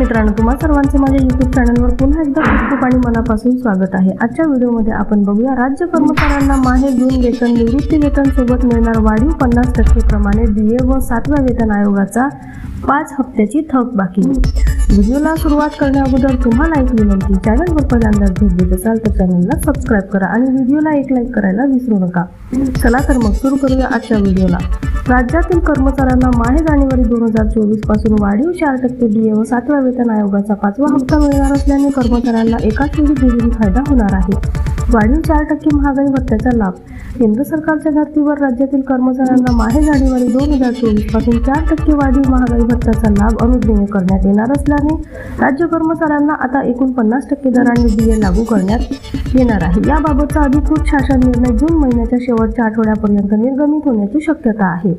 मित्रांनो तुम्हा सर्वांचे माझ्या युट्यूब चॅनलवर पुन्हा एकदा खूप आणि मनापासून स्वागत आहे. आजच्या व्हिडिओमध्ये आपण बघूया राज्य कर्मचाऱ्यांना माहे जून वेतन निवृत्ती वेतन सोबत मिळणार वाढीव पन्नास टक्के प्रमाणे डीए व सातव्या वेतन आयोगाचा पाच हप्त्याची थक बाकी. व्हिडिओला सुरुवात करण्या अगोदर तुम्हाला एक विनंती चॅनलवर पहिल्यांदा भेट देत असाल तर चॅनलला सबस्क्राईब करा आणि व्हिडिओला एक लाईक करायला विसरू नका. चला तर मग सुरू करूया आजच्या व्हिडिओला. राज्यातील कर्मचाऱ्यांना माहे जानेवारी दोन हजार चोवीसपासून वाढीव चार टक्के डीए व सातव्या वेतन आयोगाचा पाचवा हप्ता मिळणार असल्याने कर्मचाऱ्यांना एकाच वेळी दुहेरी फायदा होणार आहे. वाढीव चार टक्के महागाई भत्त्याचा लाभ. केंद्र सरकारच्या धर्तीवर राज्यातील कर्मचाऱ्यांना माहे जानेवारी दोन हजार चोवीसपासून चार टक्के वाढीव महागाई भत्त्याचा लाभ अनुज्ञेय करण्यात येणार असल्याने राज्य कर्मचाऱ्यांना आता एकूण पन्नास टक्के दराने डीए लागू करण्यात येणार आहे. याबाबतचा अधिकृत शासन निर्णय जून महिन्याच्या शेवटच्या आठवड्यापर्यंत निर्गमित होण्याची शक्यता आहे.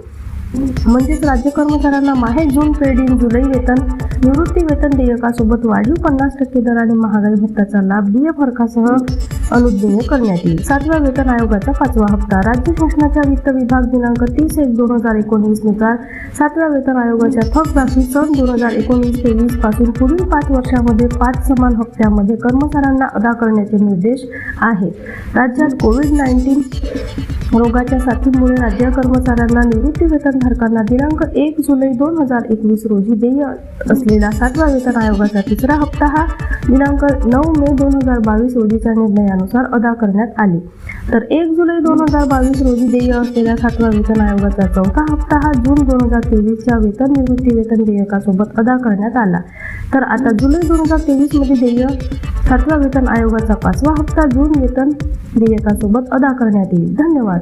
म्हणजेच राज्य कर्मचाऱ्यांना माहे जून पेड इन जुलै वेतन निवृत्ती वेतन देयकासोबत वाढीव पन्नास टक्के दराने महागाई भत्त्याचा लाभ डीए फरकासह अनुद्देय करण्यात येईल. सातव्या वेतन आयोगाचा पाचवा हप्ता. राज्य शासनाच्या वित्त विभाग दिनांक तीस एक दोन हजार एकोणीसनुसार सातव्या वेतन आयोगाच्या थकबाकी सन दोन हजार एकोणीस तेवीसपासून पुढील पाच वर्षामध्ये पाच समान हप्त्यामध्ये कर्मचाऱ्यांना अदा करण्याचे निर्देश आहेत. राज्यात कोविड नाईन्टीन रोगाच्या साथीमुळे राज्य कर्मचाऱ्यांना निवृत्ती वेतनधारकांना दिनांक एक जुलै दोन हजार एकवीस रोजी देय असलेला सातवा वेतन आयोगाचा तिसरा हप्ता हा दिनांक नऊ मे दोन हजार बावीस रोजीच्या निर्णयानुसार अदा करण्यात आले. तर एक जुलै दोन हजार बावीस रोजी देय असलेल्या सातव्या वेतन आयोगाचा चौथा हप्ता हा जून दोन हजार तेवीसच्या वेतन निवृत्ती वेतन देयकासोबत अदा करण्यात आला. तर आता जुलै दोन हजार तेवीसमध्ये देय सातवा वेतन आयोगाचा पाचवा हप्ता जून वेतन देयकासोबत अदा करण्यात येईल. धन्यवाद.